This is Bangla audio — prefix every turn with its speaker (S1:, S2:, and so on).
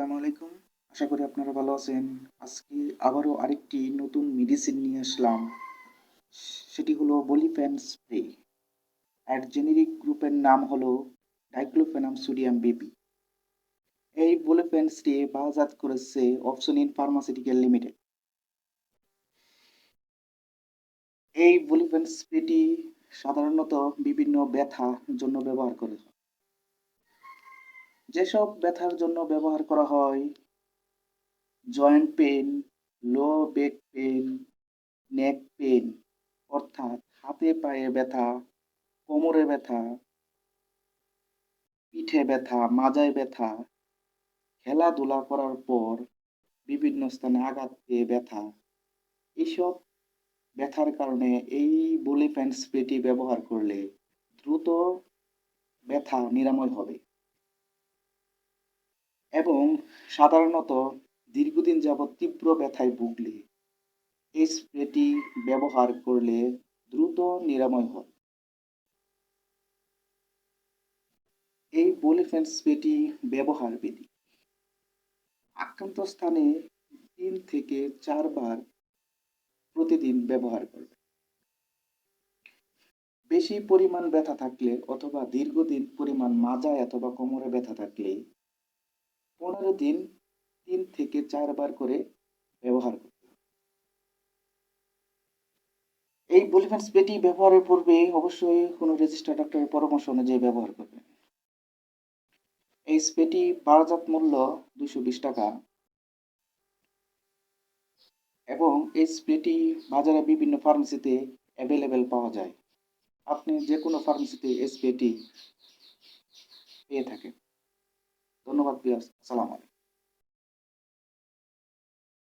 S1: আসসালামু আলাইকুম। আশা করি আপনারা ভালো আছেন। আজকে আবারও আরেকটি নতুন মেডিসিন নিয়ে আসলাম। সেটি হলো বলিফ্যান স্প্রে আর জেনেরিক গ্রুপের নাম হলো ডাইক্লোফেনাম সোডিয়াম বেবি এই বলিফ্যান স্প্রে বাজাত করেছে অপশন ইন ফার্মাসিউটিক্যাল লিমিটেড এই বলিফ্যান স্প্রেটি সাধারণত বিভিন্ন ব্যথার জন্য ব্যবহার করা হয়। যেসব ব্যথার জন্য ব্যবহার করা হয় joint pain low back pain neck pain অর্থাৎ হাতে পায়ে ব্যথা, কোমরে ব্যথা, পিঠে ব্যথা, মাজায় ব্যথা, খেলাধুলা করার পর বিভিন্ন স্থানে আঘাত পেয়ে ব্যথা। এইসব ব্যথার কারণে এই বলিফ্যান স্প্রেটি ব্যবহার করলে দ্রুত ব্যথা নিরাময় হবে। এবং সাধারণত দীর্ঘদিন যাবৎ তীব্র ব্যথায় ভুগলে। এই স্প্রেটি ব্যবহার করলে দ্রুত নিরাময় হয়। এই বলিফেন স্প্রেটি ব্যবহার বিধি। আক্রান্ত স্থানে তিন থেকে চারবার প্রতিদিন ব্যবহার করবে। বেশি পরিমাণ ব্যথা থাকলে অথবা দীর্ঘদিন পরিমাণ মাজায় অথবা কোমরে ব্যথা থাকলে পনেরো দিন তিন থেকে চারবার করে ব্যবহার করতে হবে। এই বলিফেন স্প্রেটি ব্যবহারের পূর্বে অবশ্যই কোনো রেজিস্টার ডক্টরের পরামর্শ অনুযায়ী ব্যবহার করবেন। এই স্প্রেটি বাজার মূল্য দুশো বিশ টাকা। এবং এই স্প্রেটি বাজারে বিভিন্ন ফার্মেসিতে অ্যাভেলেবেল পাওয়া যায়। আপনি যে কোনো ফার্মেসিতে এই স্প্রেটি পেয়ে থাকেন। ধন্যবাদ বিয়াস আসসালামু আলাইকুম।